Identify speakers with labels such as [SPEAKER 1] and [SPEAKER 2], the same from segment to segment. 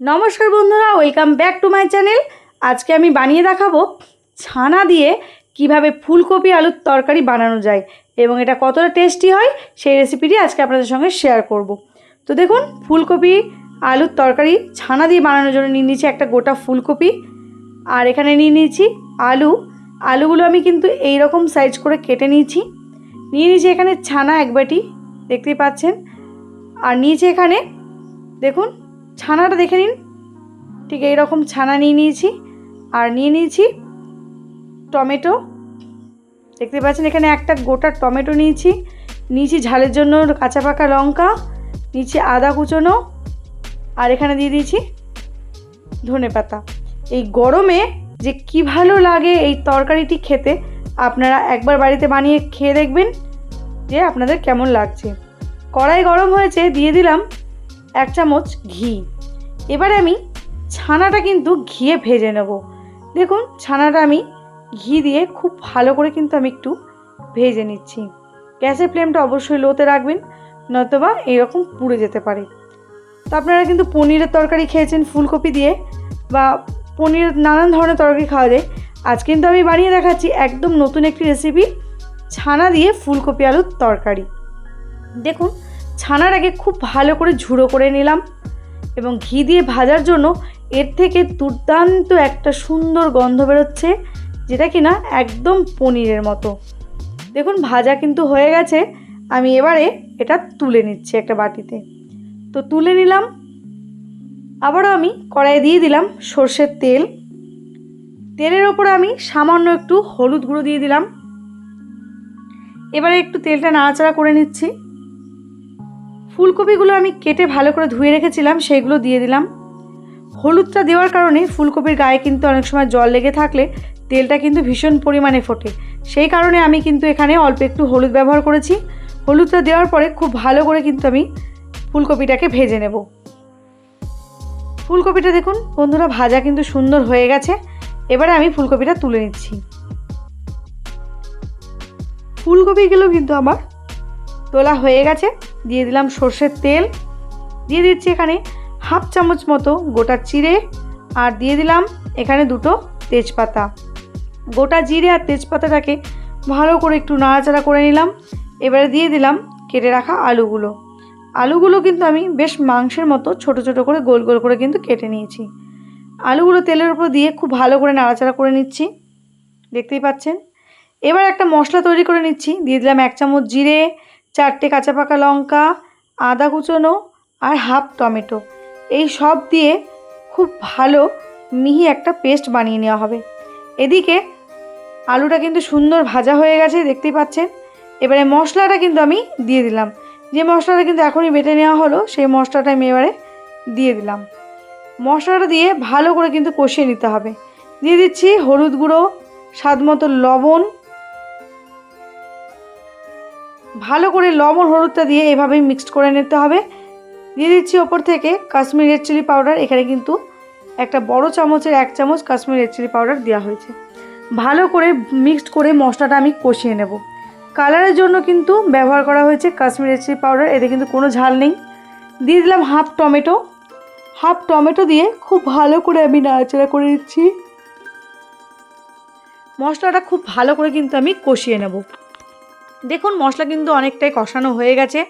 [SPEAKER 1] নমস্কার বন্ধুরা welcome back to my channel আজকে আমি বানিয়ে দেখাবো ছানা দিয়ে কীভাবে ফুলকপি আলুর তরকারি বানানো যায় এবং এটা কতটা টেস্টি হয় সেই রেসিপিটি আজকে আপনাদের সঙ্গে শেয়ার করব। তো দেখুন, ফুলকপি আলুর তরকারি ছানা দিয়ে বানানোর জন্য নিয়ে নিয়েছি একটা গোটা ফুলকপি। আর এখানে নিয়ে নিয়েছি আলু। আলুগুলো আমি কিন্তু এই রকম সাইজ করে কেটে নিয়েছি। নিয়ে নিয়েছি এখানে ছানা এক বাটি, দেখতেই পাচ্ছেন। আর নিয়েছি এখানে, দেখুন ছানাটা দেখে নিন। ঠিক এই রকম ছানা নিয়ে নিয়েছি। আর নিয়ে নিয়েছি টমেটো। দেখতে পাচ্ছেন এখানে একটা গোটা টমেটো নিয়েছি। নিয়েছি ঝালের জন্য কাঁচা পাকা লঙ্কা, নিয়েছি আদা কুচোনো, আর এখানে দিয়ে দিয়েছি ধনে পাতা। এই গরমে যে কি ভালো লাগে এই তরকারিটি খেতে, আপনারা একবার বাড়িতে বানিয়ে খেয়ে দেখবেন যে আপনাদের কেমন লাগছে। কড়াই গরম হয়েছে, দিয়ে দিলাম এক চামচ ঘি। এবারে আমি ছানাটা কিন্তু ঘিয়ে ভেজে নেব। দেখুন, ছানাটা আমি ঘি দিয়ে খুব ভালো করে কিন্তু আমি একটু ভেজে নিচ্ছি। গ্যাসের ফ্লেমটা অবশ্যই লোতে রাখবেন, নয়তোবা এরকম পুড়ে যেতে পারে। তো আপনারা কিন্তু পনিরের তরকারি খেয়েছেন ফুলকপি দিয়ে, বা পনিরের নানান ধরনের তরকারি খাওয়া যায়। আজ কিন্তু আমি বানিয়ে দেখাচ্ছি একদম নতুন একটি রেসিপি ছানা দিয়ে ফুলকপি আলুর তরকারি। দেখুন ছানার আগে খুব ভালো করে ঝুড়ো করে নিলাম এবং ঘি দিয়ে ভাজার জন্য এর থেকে দুর্দান্ত একটা সুন্দর গন্ধ বেরোচ্ছে, যেটা কি না একদম পনিরের মতো। দেখুন, ভাজা কিন্তু হয়ে গেছে। আমি এবারে এটা তুলে নিচ্ছি একটা বাটিতে। তো তুলে নিলাম। আবারও আমি কড়াইয়ে দিয়ে দিলাম সর্ষের তেল। তেলের ওপরে আমি সামান্য একটু হলুদ গুঁড়ো দিয়ে দিলাম। এবারে একটু তেলটা নাড়াচাড়া করে নিচ্ছি। ফুলকপিগুলো আমি কেটে ভালো করে ধুয়ে রেখেছিলাম, সেইগুলো দিয়ে দিলাম। হলুদটা দেওয়ার কারণে ফুলকপির গায়ে কিন্তু অনেক সময় জল লেগে থাকলে তেলটা কিন্তু ভীষণ পরিমাণে ফোটে। সেই কারণে আমি কিন্তু এখানে অল্প একটু হলুদ ব্যবহার করেছি। হলুদটা দেওয়ার পরে খুব ভালো করে কিন্তু আমি ফুলকপিটাকে ভেজে নেব। ফুলকপিটা দেখুন, বন্ধুরা, ভাজা কিন্তু সুন্দর হয়ে গেছে। এবারে আমি ফুলকপিটা তুলে নিচ্ছি। ফুলকপিগুলো কিন্তু আমার তোলা হয়ে গেছে। দিয়ে দিলাম সর্ষের তেল। দিয়ে দিচ্ছি এখানে হাফ চামচ মতো গোটা চিড়ে আর দিয়ে দিলাম এখানে দুটো তেজপাতা। গোটা জিরে আর তেজপাতাটাকে ভালো করে একটু নাড়াচাড়া করে নিলাম। এবারে দিয়ে দিলাম কেটে রাখা আলুগুলো। আলুগুলো কিন্তু আমি বেশ মাংসের মতো ছোট ছোট করে গোল গোল করে কিন্তু কেটে নিয়েছি। আলুগুলো তেলের উপর দিয়ে খুব ভালো করে নাড়াচাড়া করে নিচ্ছি। দেখতেই পাচ্ছেন? এবার একটা মশলা তৈরি করে নিচ্ছি। দিয়ে দিলাম এক চামচ জিরে চারটে কাঁচা পাকা লঙ্কা, আদা কুচনো আর হাফ টমেটো। এই সব দিয়ে খুব ভালো মিহি একটা পেস্ট বানিয়ে নেওয়া হবে। এদিকে আলুটা কিন্তু সুন্দর ভাজা হয়ে গেছে, দেখতেই পাচ্ছেন। এবারে মশলাটা কিন্তু আমি দিয়ে দিলাম। যে মশলাটা কিন্তু এখনই বেটে নেওয়া হলো, সেই মশলাটা আমি এবারে দিয়ে দিলাম। মশলাটা দিয়ে ভালো করে কিন্তু কষিয়ে নিতে হবে। দিয়ে দিচ্ছি হলুদ গুঁড়ো, স্বাদ মতো লবণ ভালো করে লবণ হলুদটা দিয়ে এভাবেই মিক্সড করে নিতে হবে। দিয়ে দিচ্ছি ওপর থেকে কাশ্মীর রেড চিলি পাউডার এখানে কিন্তু একটা বড় চামচের এক চামচ কাশ্মীর রেড চিলি পাউডার দেওয়া হয়েছে। ভালো করে মিক্সড করে মশলাটা আমি কষিয়ে নেব। কালারের জন্য কিন্তু ব্যবহার করা হয়েছে কাশ্মীর রেড চিলি পাউডার এতে কিন্তু কোনো ঝাল নেই। দিয়ে দিলাম হাফ টমেটো। হাফ টমেটো দিয়ে খুব ভালো করে আমি নাড়াচাড়া করে দিচ্ছি মশলাটা খুব ভালো করে কিন্তু আমি কষিয়ে নেব। দেখুন, মশলা কিন্তু অনেকটাই কষানো হয়ে গেছে।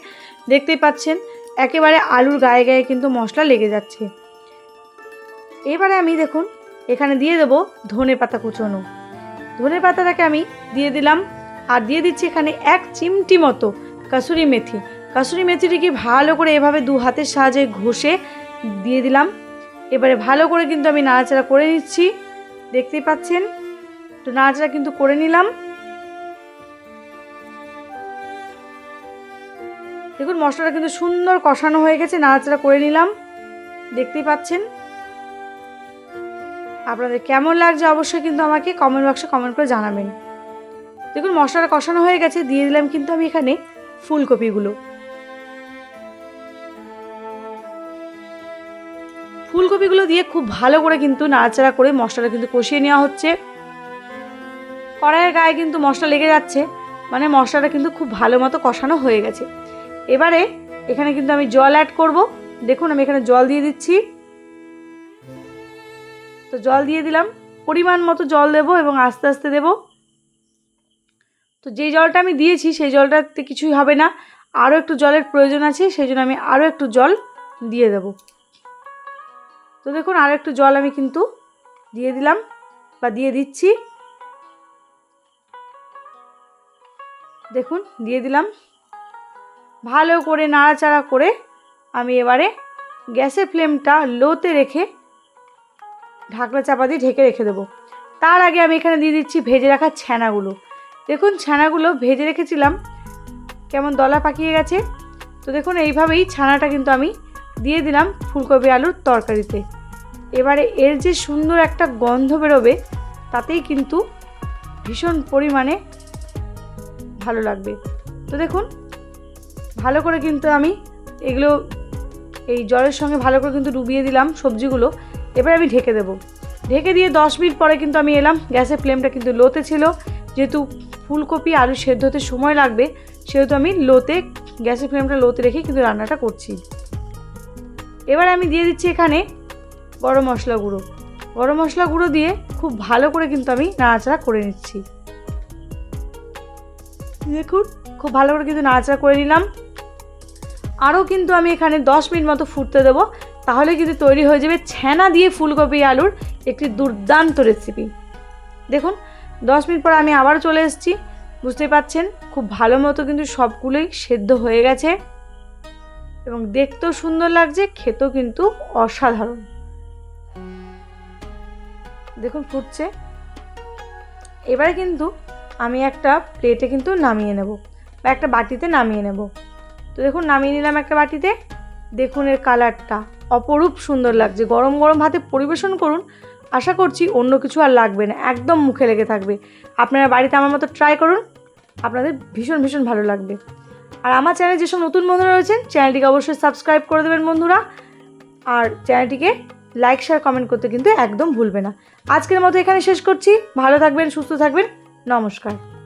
[SPEAKER 1] দেখতেই পাচ্ছেন, একেবারে আলুর গায়ে গায়ে কিন্তু মশলা লেগে যাচ্ছে। এবারে আমি দেখুন, এখানে দিয়ে দেব ধনে পাতা কুচোনো। ধনে পাতাটাকে আমি দিয়ে দিলাম, আর দিয়ে দিচ্ছি এখানে এক চিমটি মতো কাসুরি মেথি। কাসুরি মেথিটিকে ভালো করে এভাবে দু হাতের সাহায্যে ঘষে দিয়ে দিলাম। এবারে ভালো করে কিন্তু আমি নাড়াচাড়া করে নিচ্ছি। দেখতেই পাচ্ছেন, তো নাড়াচাড়া কিন্তু করে নিলাম। দেখুন, মশলাটা কিন্তু সুন্দর কষানো হয়ে গেছে, নাড়াচাড়া করে নিলাম। দেখতেই পাচ্ছেন? আপনাদের কেমন লাগছে অবশ্যই কিন্তু আমাকে কমেন্ট বক্সে কমেন্ট করে জানাবেন। দেখুন, মশলাটা কষানো হয়ে গেছে, দিয়ে দিলাম কিন্তু আমি এখানে ফুলকপিগুলো। ফুলকপিগুলো দিয়ে খুব ভালো করে কিন্তু নাড়াচাড়া করে মশলাটা কিন্তু কষিয়ে নেওয়া হচ্ছে। কড়াইয়ের গায়ে কিন্তু মশলা লেগে যাচ্ছে মানে মশলাটা কিন্তু খুব ভালো মতো কষানো হয়ে গেছে। এবারে এখানে কিন্তু আমি জল অ্যাড করব। দেখুন, আমি এখানে জল দিয়ে দিচ্ছি। তো জল দিয়ে দিলাম। পরিমাণ মতো জল দেবো এবং আস্তে আস্তে দেবো। তো যেই জলটা আমি দিয়েছি, সেই জলটাতে কিছুই হবে না। আরও একটু জলের প্রয়োজন আছে, সেই জন্য আমি আরও একটু জল দিয়ে দেব। তো দেখুন, আরও একটু জল আমি কিন্তু দিয়ে দিলাম বা দিয়ে দিচ্ছি। দেখুন, দিয়ে দিলাম। ভালো করে নাড়াচাড়া করে আমি এবারে গ্যাসের ফ্লেমটা লোতে রেখে ঢাকনা চাপা দিয়ে ঢেকে রেখে দেবো। তার আগে আমি এখানে দিয়ে দিচ্ছি ভেজে রাখা ছানাগুলো। দেখুন, ছানাগুলো ভেজে রেখেছিলাম। কেমন দলা পাকিয়ে গেছে। তো দেখুন, এইভাবেই ছানাটা কিন্তু আমি দিয়ে দিলাম ফুলকপি আলুর তরকারিতে। এবারে এর যে সুন্দর একটা গন্ধ বেরোবে, তাতেই কিন্তু ভীষণ পরিমাণে ভালো লাগবে। তো দেখুন ভালো করে কিন্তু আমি এগুলো, এই জলের সঙ্গে ভালো করে কিন্তু ডুবিয়ে দিলাম সবজিগুলো। এবার আমি ঢেকে দেবো। ঢেকে দিয়ে দশ মিনিট পরে কিন্তু আমি এলাম, গ্যাসের ফ্লেমটা কিন্তু লোতে ছিল। যেহেতু ফুলকপি আলু সেদ্ধ হতে সময় লাগবে, সেহেতু আমি লোতে, গ্যাসের ফ্লেমটা লোতে রেখে কিন্তু রান্নাটা করছি। এবার আমি দিয়ে দিচ্ছি এখানে গরম মশলা গুঁড়ো। গরম মশলা গুঁড়ো দিয়ে খুব ভালো করে কিন্তু আমি নাড়াচাড়া করে নিচ্ছি। দেখুন, খুব ভালো করে কিন্তু নাড়াচাড়া করে নিলাম। আরও কিন্তু আমি এখানে দশ মিনিট মতো ফুটতে দেবো। তাহলে কিন্তু তৈরি হয়ে যাবে ছ্যানা দিয়ে ফুলকপি আলুর একটি দুর্দান্ত রেসিপি দেখুন, দশ মিনিট পর আমি আবার চলে এসেছি। বুঝতেই পাচ্ছেন, খুব ভালো মতো কিন্তু সবগুলোই সেদ্ধ হয়ে গেছে। এবং দেখতেও সুন্দর লাগছে, খেতেও কিন্তু অসাধারণ। দেখুন, ফুটছে। এবারে কিন্তু আমি একটা প্লেটে কিন্তু নামিয়ে নেব বা একটা বাটিতে নামিয়ে নেব। তো দেখুন, নামিয়ে নিলাম একটা বাটিতে। দেখুন এর কালারটা। অপরূপ সুন্দর লাগছে। গরম গরম ভাতে পরিবেশন করুন। আশা করছি অন্য কিছু আর লাগবে না। একদম মুখে লেগে থাকবে। আপনারা বাড়িতে আমার মতো ট্রাই করুন। আপনাদের ভীষণ ভীষণ ভালো লাগবে। আর আমার চ্যানেলে যেসব নতুন বন্ধুরা রয়েছেন চ্যানেলটিকে অবশ্যই সাবস্ক্রাইব করে দেবেন বন্ধুরা। আর চ্যানেলটিকে লাইক শেয়ার কমেন্ট করতে কিন্তু একদম ভুলবে না। আজকের মতো এখানে শেষ করছি। ভালো থাকবেন, সুস্থ থাকবেন। নমস্কার।